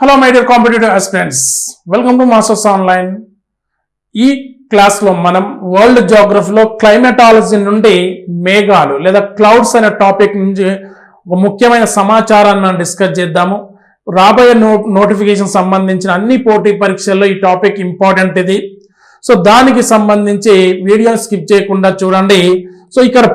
Hello my dear competitive aspirants welcome to masters online ఈ క్లాస్లో మనం వరల్డ్ జోగ్రఫీలో క్లైమెటాలజీ నుండి మేఘాలు లేదా క్లౌడ్స్ అనే టాపిక్ నుంచి ఒక ముఖ్యమైన సమాచారాన్ని మనం డిస్కస్ చేద్దాము. రాబోయే నో నోటిఫికేషన్ సంబంధించిన అన్ని పోటీ పరీక్షల్లో ఈ టాపిక్ ఇంపార్టెంట్ ఇది. సో దానికి సంబంధించి వీడియోని స్కిప్ చేయకుండా చూడండి. సో ఇక్కడ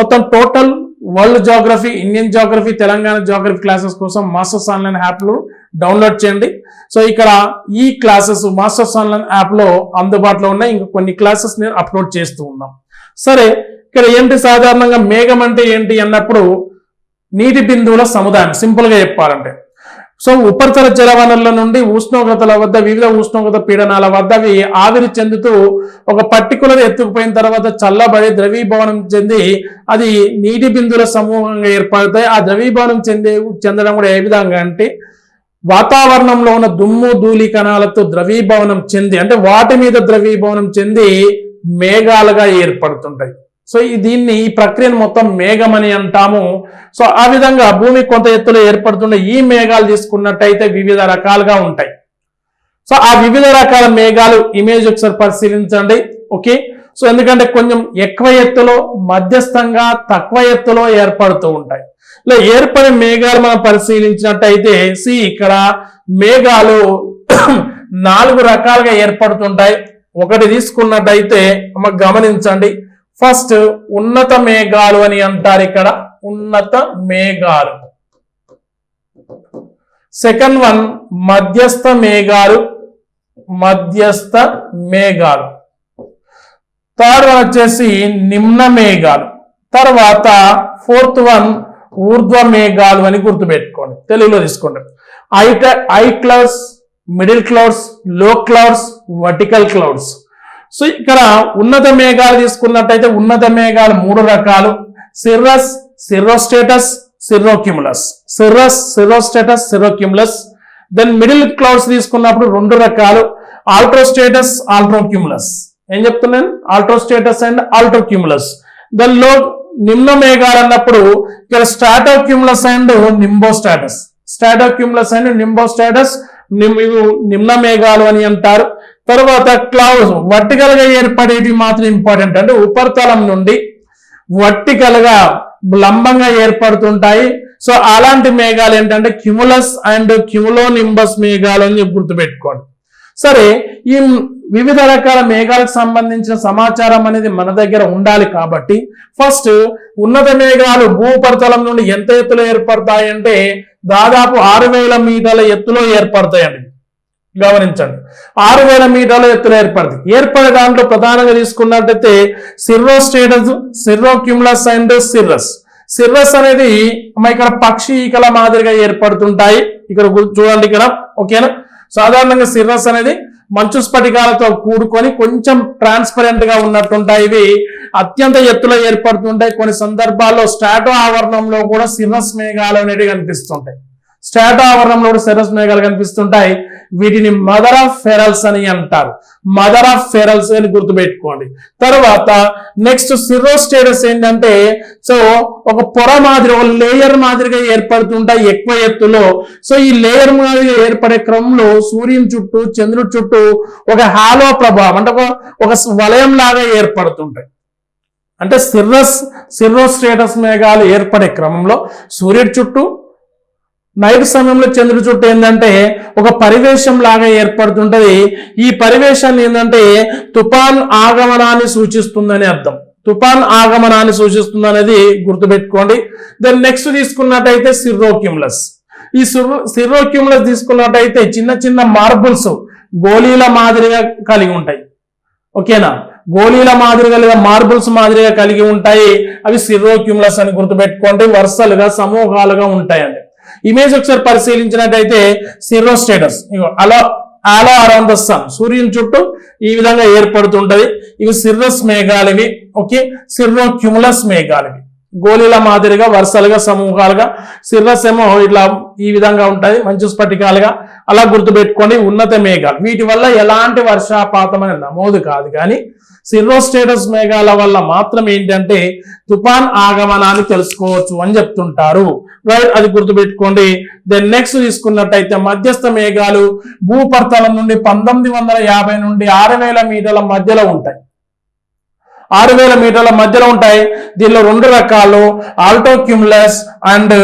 మొత్తం total world geography Indian geography Telangana geography classes కోసం మాస్టర్స్ ఆన్లైన్ యాప్లు డౌన్లోడ్ చేయండి. సో ఇక్కడ ఈ క్లాసెస్ మాస్టర్స్ ఆన్లైన్ యాప్లో అందుబాటులో ఉన్నాయి. ఇంకా కొన్ని క్లాసెస్ నేను అప్లోడ్ చేస్తూ ఉన్నాం. సరే ఇక్కడ ఏంటి సాధారణంగా మేఘం అంటే ఏంటి అన్నప్పుడు నీటి బిందువుల సముదాయం సింపుల్గా చెప్పాలంటే. సో ఉపరితల జల వనరుల నుండి ఉష్ణోగ్రతల వద్ద వివిధ ఉష్ణోగ్రత పీడనాల వద్ద అవి ఆవిరి చెందుతూ ఒక పర్టికులర్ ఎత్తుకుపోయిన తర్వాత చల్లబడి ద్రవీభవనం చెంది అది నీటి బిందువుల సమూహంగా ఏర్పడతాయి. ఆ ద్రవీభవనం చెందే చెందడం కూడా ఏ విధంగా అంటే వాతావరణంలో ఉన్న దుమ్ము ధూళి కణాలతో ద్రవీభవనం చెంది అంటే వాటి మీద ద్రవీభవనం చెంది మేఘాలుగా ఏర్పడుతుంటాయి. సో ఈ దీన్ని ఈ ప్రక్రియను మొత్తం మేఘమని అంటాము. సో ఆ విధంగా భూమి కొంత ఎత్తులో ఏర్పడుతున్న ఈ మేఘాలు తీసుకున్నట్టయితే వివిధ రకాలుగా ఉంటాయి. సో ఆ వివిధ రకాల మేఘాలు ఇమేజ్ ఒకసారి పరిశీలించండి. ఓకే? సో ఎందుకంటే కొంచెం ఎక్కువ ఎత్తులో మధ్యస్థంగా తక్కువ ఎత్తులో ఏర్పడుతూ ఉంటాయి. ఇలా ఏర్పడే మేఘాలు మనం పరిశీలించినట్టయితే సి ఇక్కడ మేఘాలు నాలుగు రకాలుగా ఏర్పడుతుంటాయి. ఒకటి తీసుకున్నట్టయితే మనం గమనించండి. ఫస్ట్ ఉన్నత మేఘాలు అని అంటారు ఇక్కడ. ఉన్నత మేఘాలు. సెకండ్ వన్ మధ్యస్థ మేఘాలు. మధ్యస్థ మేఘాలు. థర్డ్ వన్ వచ్చేసి నిమ్న మేఘాలు. తర్వాత ఫోర్త్ వన్ ఊర్ధ్వ మేఘాలు అని గుర్తుపెట్టుకోండి. తెలుగులో తీసుకోండి. ఐ ఐ క్లౌడ్స్ మిడిల్ క్లౌడ్స్లో క్లౌడ్స్ వర్టికల్ క్లౌడ్స్. సో ఇక్కడ ఉన్నత మేఘాలు తీసుకున్నట్టయితే ఉన్నత మేఘాలు మూడు రకాలు. Cirrus cirrostratus cirrocumulus. Cirrus cirrostratus cirrocumulus. Then middle clouds తీసుకున్నప్పుడు రెండు రకాలు. ఆల్ట్రోస్టేటస్ ఆల్ట్రోక్యుములస్ ఏం చెప్తున్నాను? ఆల్ట్రోస్టేటస్ అండ్ ఆల్ట్రోక్యుములస్ దెన్లో నిమ్న మేఘాలు అన్నప్పుడు ఇక్కడ స్టాటోక్యుములస్ అండ్ నింబోస్టాటస్ స్టాటోక్యుములస్ అండ్ నింబోస్టాటస్ నిమ్ నిమ్న మేఘాలు అని అంటారు. తర్వాత క్లౌడ్స్ వర్టికల్గా ఏర్పడేది మాత్రం ఇంపార్టెంట్ అంటే ఉపరితలం నుండి వర్టికల్గా లంబంగా ఏర్పడుతుంటాయి. సో అలాంటి మేఘాలు ఏంటంటే క్యుములస్ అండ్ క్యుములో నింబస్ మేఘాలు అని గుర్తుపెట్టుకోండి. సరే ఈ వివిధ రకాల మేఘాలకు సంబంధించిన సమాచారం అనేది మన దగ్గర ఉండాలి కాబట్టి ఫస్ట్ ఉన్నత మేఘాలు భూపరితలం నుండి ఎంత ఎత్తులో ఏర్పడతాయి అంటే దాదాపు ఆరు వేల మీటర్ల ఎత్తులో ఏర్పడతాయండి. గమనించండి. ఆరు వేల మీటర్ల ఎత్తులో ఏర్పడుతుంది ఏర్పడే దాంట్లో ప్రధానంగా తీసుకున్నట్టయితే cirro stratus cirro cumulus and cirrus. Cirrus అనేది అమ్మ ఇక్కడ పక్షి ఈకల మాదిరిగా ఏర్పడుతుంటాయి. ఇక్కడ చూడండి ఇక్కడ. ఓకేనా? సాధారణంగా సిర్రస్ అనేది మంచు స్ఫటికాలతో కూడుకొని కొంచెం ట్రాన్స్పరెంట్గా ఉన్నట్టుంటాయి. ఇవి అత్యంత ఎత్తులో ఏర్పడుతుంటాయి. కొన్ని సందర్భాల్లో స్టాటో ఆవరణంలో కూడా సిర్రస్ మేఘాలు అనేవి కనిపిస్తుంటాయి. స్టాటో ఆవరణంలో కూడా సిర్రస్ మేఘాలు కనిపిస్తుంటాయి. వీటిని మదర్ ఆఫ్ ఫెరల్స్ అని అంటారు. మదర్ ఆఫ్ ఫెరల్స్ అని గుర్తుపెట్టుకోండి. తర్వాత నెక్స్ట్ సిర్రోస్టేటస్ ఏంటంటే సో ఒక పొర మాదిరి ఒక లేయర్ మాదిరిగా ఏర్పడుతుంటాయి ఎక్కువ ఎత్తులో. సో ఈ లేయర్ మాదిరిగా ఏర్పడే క్రమంలో సూర్యుని చుట్టూ చంద్రుడి చుట్టూ ఒక హాలో ప్రభావం అంటే ఒక ఒక వలయం లాగా ఏర్పడుతుంటాయి. అంటే సిర్రస్ సిర్రో స్టేటస్ మేఘాలు ఏర్పడే క్రమంలో సూర్యుడి చుట్టూ నైట్ సమయంలో చంద్రుడి చుట్టూ ఏంటంటే ఒక పరివేశం లాగా ఏర్పడుతుంటది. ఈ పరివేశాన్ని ఏంటంటే తుఫాన్ ఆగమనాన్ని సూచిస్తుందని అర్థం. తుఫాన్ ఆగమనాన్ని సూచిస్తుంది అనేది గుర్తుపెట్టుకోండి. దెన్ నెక్స్ట్ తీసుకున్నట్టయితే సిర్రోక్యుములస్. ఈ సిర్రో తీసుకున్నట్టయితే చిన్న చిన్న మార్బుల్స్ గోళీల మాదిరిగా కలిగి ఉంటాయి. ఓకేనా? గోళీల మాదిరిగా లేదా మార్బుల్స్ మాదిరిగా కలిగి ఉంటాయి. అవి సిర్రోక్యుమ్లస్ అని గుర్తుపెట్టుకోండి. వరుసలుగా సమూహాలుగా ఉంటాయండి. ఇమేజ్ ఒకసారి పరిశీలించినట్టయితే సిర్రోస్టేటస్ అలా ఆలో అరౌండ్ ద సన్ సూర్యుని చుట్టూ ఈ విధంగా ఏర్పడుతుంటది. ఇవి సిర్రస్ మేఘాలు ఇవి ఓకే సిర్రో క్యుములస్ మేఘాలు ఇవి. గోళీల మాదిరిగా వరుసలుగా సమూహాలుగా సిర్రస్ ఏమో ఇట్లా ఈ విధంగా ఉంటాయి మంచు స్ఫటికాలుగా. అలా గుర్తుపెట్టుకోండి ఉన్నత మేఘాలు. వీటి వల్ల ఎలాంటి వర్షాపాతం అనే నమోదు కాదు కానీ సిర్రోస్టేటస్ మేఘాల వల్ల మాత్రం ఏంటంటే తుఫాన్ ఆగమనాన్ని తెలుసుకోవచ్చు అని చెప్తుంటారు. రైట్ అది గుర్తుపెట్టుకోండి. దెన్ నెక్స్ట్ తీసుకున్నట్టయితే మధ్యస్థ మేఘాలు భూపర్తలం నుండి పంతొమ్మిది వందల యాభై నుండి ఆరు వేల మీటర్ల మధ్యలో ఉంటాయి. ఆరు వేల మీటర్ల మధ్యలో ఉంటాయి. దీనిలో రెండు రకాలు altocumulus and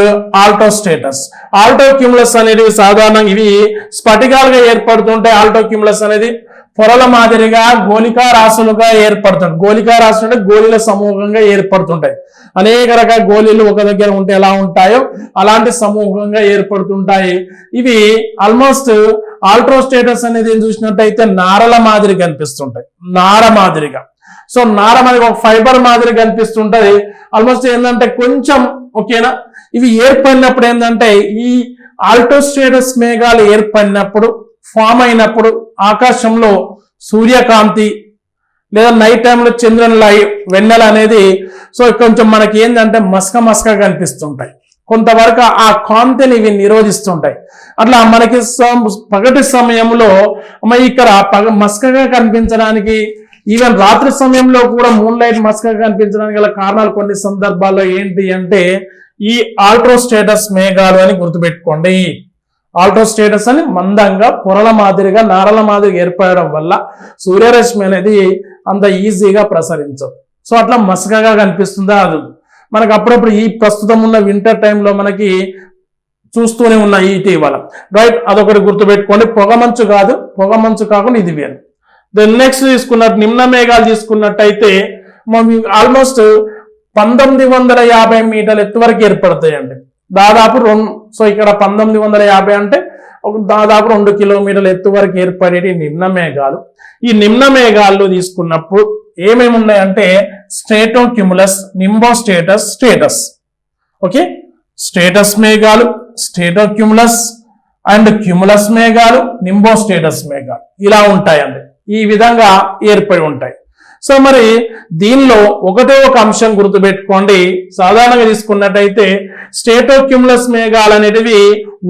altostratus. Altocumulus అనేది సాధారణంగా ఇవి స్ఫటికాలుగా ఏర్పడుతుంటాయి. ఆల్టో క్యూమ్లస్ అనేది పొరల మాదిరిగా గోలికా రాసులుగా ఏర్పడుతుంది గోలికా రాసులు అంటే గోళీల సమూహంగా ఏర్పడుతుంటాయి. అనేక రకాల గోళీలు ఒక దగ్గర ఉంటే ఎలా ఉంటాయో అలాంటి సమూహంగా ఏర్పడుతుంటాయి. ఇవి ఆల్మోస్ట్ ఆల్ట్రో స్టేటస్ అనేది ఏం చూసినట్టయితే నారల మాదిరి కనిపిస్తుంటాయి నార మాదిరిగా. సో నారం అనేది ఒక ఫైబర్ మాదిరి కనిపిస్తుంటది. ఆల్మోస్ట్ ఏంటంటే కొంచెం ఓకేనా? ఇవి ఏర్పడినప్పుడు ఏంటంటే ఈ ఆల్టోస్టేటస్ మేఘాలు ఏర్పడినప్పుడు ఫామ్ అయినప్పుడు ఆకాశంలో సూర్యకాంతి లేదా నైట్ టైంలో చంద్రుని లై వెన్నెల అనేది సో కొంచెం మనకి ఏంటంటే మస్క మస్క కనిపిస్తుంటాయి. కొంతవరకు ఆ కాంతిని ఇవి నిరోధిస్తుంటాయి. అట్లా మనకి పగటి సమయంలో ఇక్కడ పగ మస్కగా కనిపించడానికి ఈవెన్ రాత్రి సమయంలో కూడా మూన్ లైట్ మస్కగా కనిపించడానికి గల కారణాలు కొన్ని సందర్భాల్లో ఏంటి అంటే ఈ ఆల్ట్రో స్టేటస్ మేఘాలు అని గుర్తుపెట్టుకోండి. ఆల్ట్రోస్టేటస్ అని మందంగా పొరల మాదిరిగా నారల మాదిరిగా ఏర్పడడం వల్ల సూర్యరశ్మి అనేది అంత ఈజీగా ప్రసరించదు. సో అట్లా మసకగా కనిపిస్తుందా? అది మనకు అప్పుడప్పుడు ఈ ప్రస్తుతం ఉన్న వింటర్ టైంలో మనకి చూస్తూనే ఉన్నాయి ఇటీవల. రైట్ అదొకటి గుర్తుపెట్టుకోండి. పొగమంచు కాదు. పొగమంచు కాకుండా ఇది వేరు. దెన్ నెక్స్ట్ తీసుకున్నట్టు నిమ్న మేఘాలు తీసుకున్నట్టయితే ఆల్మోస్ట్ పంతొమ్మిది వందల యాభై మీటర్ల ఎత్తు వరకు ఏర్పడతాయండి. దాదాపు రెండు సో ఇక్కడ పంతొమ్మిది వందల యాభై అంటే ఒక దాదాపు రెండు కిలోమీటర్ల ఎత్తు వరకు ఏర్పడేటి నిమ్న మేఘాలు. ఈ నిమ్న మేఘాల్లో తీసుకున్నప్పుడు ఏమేమి ఉన్నాయంటే stratocumulus nimbostratus stratus okay stratus మేఘాలు స్టేటో క్యుములస్ అండ్ క్యుములస్ మేఘాలు నింబో స్టేటస్ మేఘాలు. ఇలా ఉంటాయండి. ఈ విధంగా ఏర్పడి ఉంటాయి. సో మరి దీనిలో ఒకటే ఒక అంశం గుర్తుపెట్టుకోండి. సాధారణంగా తీసుకున్నట్టయితే స్టేటోక్యుములస్ మేఘాలు అనేటివి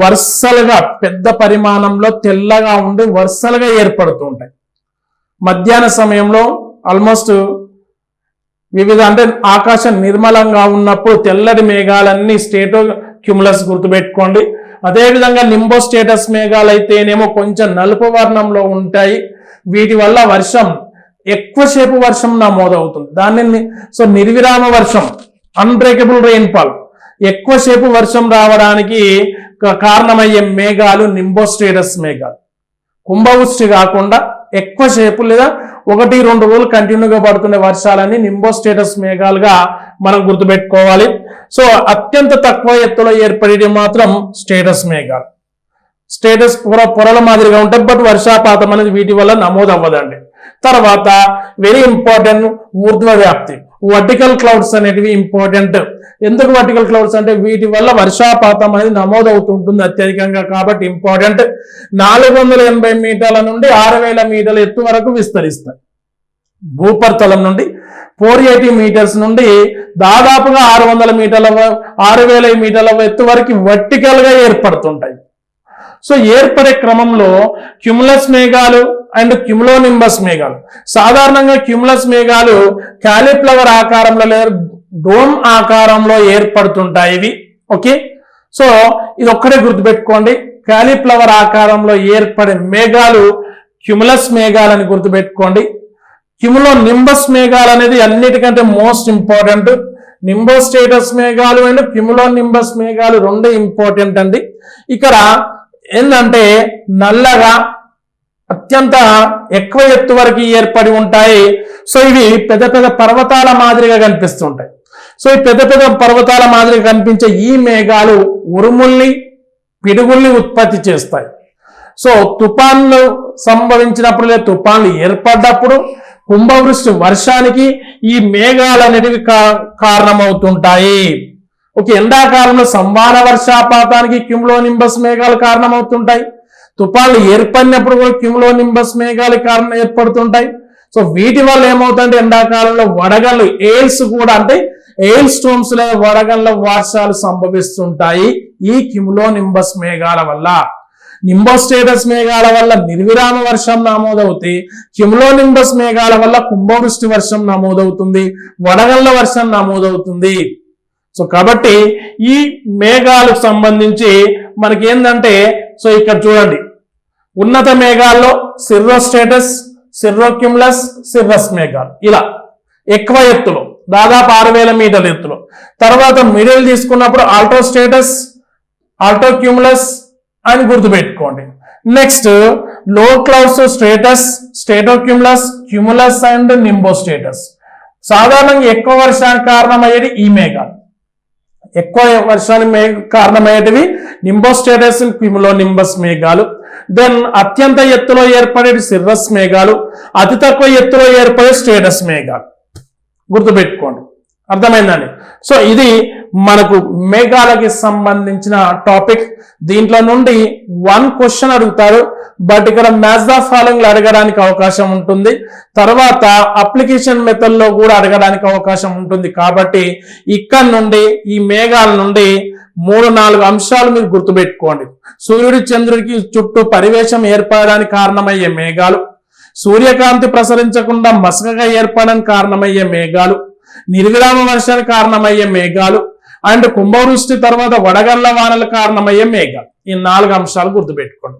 వరుసలుగా పెద్ద పరిమాణంలో తెల్లగా ఉండి వరుసలుగా ఏర్పడుతూ ఉంటాయి. మధ్యాహ్న సమయంలో ఆల్మోస్ట్ వివిధ అంటే ఆకాశం నిర్మలంగా ఉన్నప్పుడు తెల్లటి మేఘాలన్నీ స్టేటో క్యుములస్ గుర్తుపెట్టుకోండి. అదేవిధంగా నింబో స్టేటస్ మేఘాలు అయితేనేమో కొంచెం నలుపు వర్ణంలో ఉంటాయి. వీటి వల్ల వర్షం ఎక్కువసేపు వర్షం నమోదవుతుంది. దాన్ని సో నిర్విరామ వర్షం అన్బ్రేకబుల్ రెయిన్ఫాల్ ఎక్కువసేపు వర్షం రావడానికి కారణమయ్యే మేఘాలు నింబోస్టేటస్ మేఘాలు. కుంభవృష్టి కాకుండా ఎక్కువసేపు లేదా ఒకటి రెండు రోజులు కంటిన్యూగా పడుతున్న వర్షాలని నింబోస్టేటస్ మేఘాలుగా మనం గుర్తుపెట్టుకోవాలి. సో అత్యంత తక్కువ ఎత్తులో ఏర్పడేది మాత్రం స్టేటస్ మేఘాలు. స్టేటస్ పొర పొరల మాదిరిగా ఉంటాయి. బట్ వర్షాపాతం అనేది వీటి వల్ల నమోదు అవ్వదండి తర్వాత వెరీ ఇంపార్టెంట్ ఊర్ధ్వ వ్యాప్తి. వర్టికల్ క్లౌడ్స్ అనేటివి ఇంపార్టెంట్. ఎందుకు వర్టికల్ క్లౌడ్స్ అంటే వీటి వల్ల వర్షాపాతం అనేది నమోదు అవుతుంటుంది అత్యధికంగా కాబట్టి ఇంపార్టెంట్. నాలుగు వందల ఎనభై మీటర్ల నుండి ఆరు వేల మీటర్ల ఎత్తు వరకు విస్తరిస్తాయి. భూపర్తలం నుండి ఫోర్ ఎయిటీ మీటర్స్ నుండి దాదాపుగా ఆరు వందల మీటర్ల ఆరు వేల మీటర్ల ఎత్తు వరకు వర్టికల్గా ఏర్పడుతుంటాయి. సో ఏర్పడే క్రమంలో క్యుములస్ మేఘాలు అండ్ క్యుములోనింబస్ మేఘాలు. సాధారణంగా క్యుములస్ మేఘాలు క్యాలిఫ్లవర్ ఆకారంలో లేదా డోమ్ ఆకారంలో ఏర్పడుతుంటాయి ఇవి. ఓకే? సో ఇది ఒక్కడే గుర్తుపెట్టుకోండి. క్యాలిఫ్లవర్ ఆకారంలో ఏర్పడే మేఘాలు క్యుములస్ మేఘాలని గుర్తుపెట్టుకోండి. క్యుములో నింబస్ మేఘాలు అనేది అన్నిటికంటే మోస్ట్ ఇంపార్టెంట్. నింబో స్టేటస్ మేఘాలు అండ్ క్యుములో నింబస్ మేఘాలు రెండు ఇంపార్టెంట్ అండి. ఇక్కడ ఏంటంటే నల్లగా అత్యంత ఎక్కువ ఎత్తు వరకు ఏర్పడి ఉంటాయి. సో ఇవి పెద్ద పెద్ద పర్వతాల మాదిరిగా కనిపిస్తుంటాయి. సో ఈ పెద్ద పెద్ద పర్వతాల మాదిరిగా కనిపించే ఈ మేఘాలు ఉరుముల్ని పిడుగుల్ని ఉత్పత్తి చేస్తాయి. సో తుఫాన్లు సంభవించినప్పుడు లేదా తుఫాన్లు ఏర్పడ్డప్పుడు కుంభవృష్టి వర్షానికి ఈ మేఘాలు అనేటివి కా- కారణమవుతుంటాయి. ఒక ఎండాకాలంలో సంవాన వర్షాపాతానికి క్యుములో నింబస్ మేఘాలు కారణమవుతుంటాయి. తుఫాన్లు ఏర్పడినప్పుడు కూడా క్యుములో నింబస్ మేఘాలు కారణం ఏర్పడుతుంటాయి. సో వీటి వల్ల ఏమవుతుందంటే ఎండాకాలంలో వడగళ్ళు ఎయిల్స్ కూడా అంటే ఎయిల్ స్టోమ్స్ లేదా వడగళ్ళ వర్షాలు సంభవిస్తుంటాయి ఈ కిములో నింబస్ మేఘాల వల్ల. నింబోస్టేటస్ మేఘాల వల్ల నిర్విరామ వర్షం నమోదవుతాయి కిములో నింబస్ మేఘాల వల్ల కుంభవృష్టి వర్షం నమోదవుతుంది. వడగళ్ళ వర్షం నమోదవుతుంది. సో కాబట్టి ఈ మేఘాలకు సంబంధించి మనకి ఏంటంటే సో ఇక్కడ చూడండి. ఉన్నత మేఘాల్లో సిర్రో స్టేటస్ సిర్రస్ మేఘాలు. ఇలా. ఎక్కువ ఎత్తులో. దాదాపు ఆరు వేల మీటర్ల ఎత్తులో. తర్వాత మిడిల్ తీసుకున్నప్పుడు ఆల్టో స్టేటస్ ఆల్టోక్యుములస్ అని గుర్తుపెట్టుకోండి. నెక్స్ట్లో clouds stratus stratocumulus cumulus and nimbostratus. సాధారణంగా ఎక్కువ వర్షానికి కారణమయ్యేది ఈ మేఘాలు. ఎక్కువ వర్షానికి మే కారణమయ్యేటివి నింబోస్టేటస్ క్విములో నింబస్ మేఘాలు. దెన్ అత్యంత ఎత్తులో ఏర్పడే సిర్రస్ మేఘాలు. అతి తక్కువ ఎత్తులో ఏర్పడే స్టేటస్ మేఘాలు. గుర్తుపెట్టుకోండి. అర్థమైందండి? సో ఇది మనకు మేఘాలకి సంబంధించిన టాపిక్ దీంట్లో నుండి వన్ క్వశ్చన్ అడుగుతారు. బట్ ఇక్కడ మ్యాథ్స్ ద ఫాలోయింగ్ అడగడానికి అవకాశం ఉంటుంది. తర్వాత అప్లికేషన్ మెథడ్లో కూడా అడగడానికి అవకాశం ఉంటుంది. కాబట్టి ఇక్కడ నుండి ఈ మేఘాల నుండి మూడు నాలుగు అంశాలు మీరు గుర్తుపెట్టుకోండి. సూర్యుడి చంద్రుడికి చుట్టూ పరివేశం ఏర్పడడానికి కారణమయ్యే మేఘాలు. సూర్యకాంతి ప్రసరించకుండా మసకగా ఏర్పడడానికి కారణమయ్యే మేఘాలు. నిర్విరామ వర్షానికి కారణమయ్యే మేఘాలు. అండ్ కుంభవృష్టి తర్వాత వడగళ్ళ వానలు కారణమయ్యే మేఘాలు. ఈ నాలుగు అంశాలు గుర్తుపెట్టుకోండి.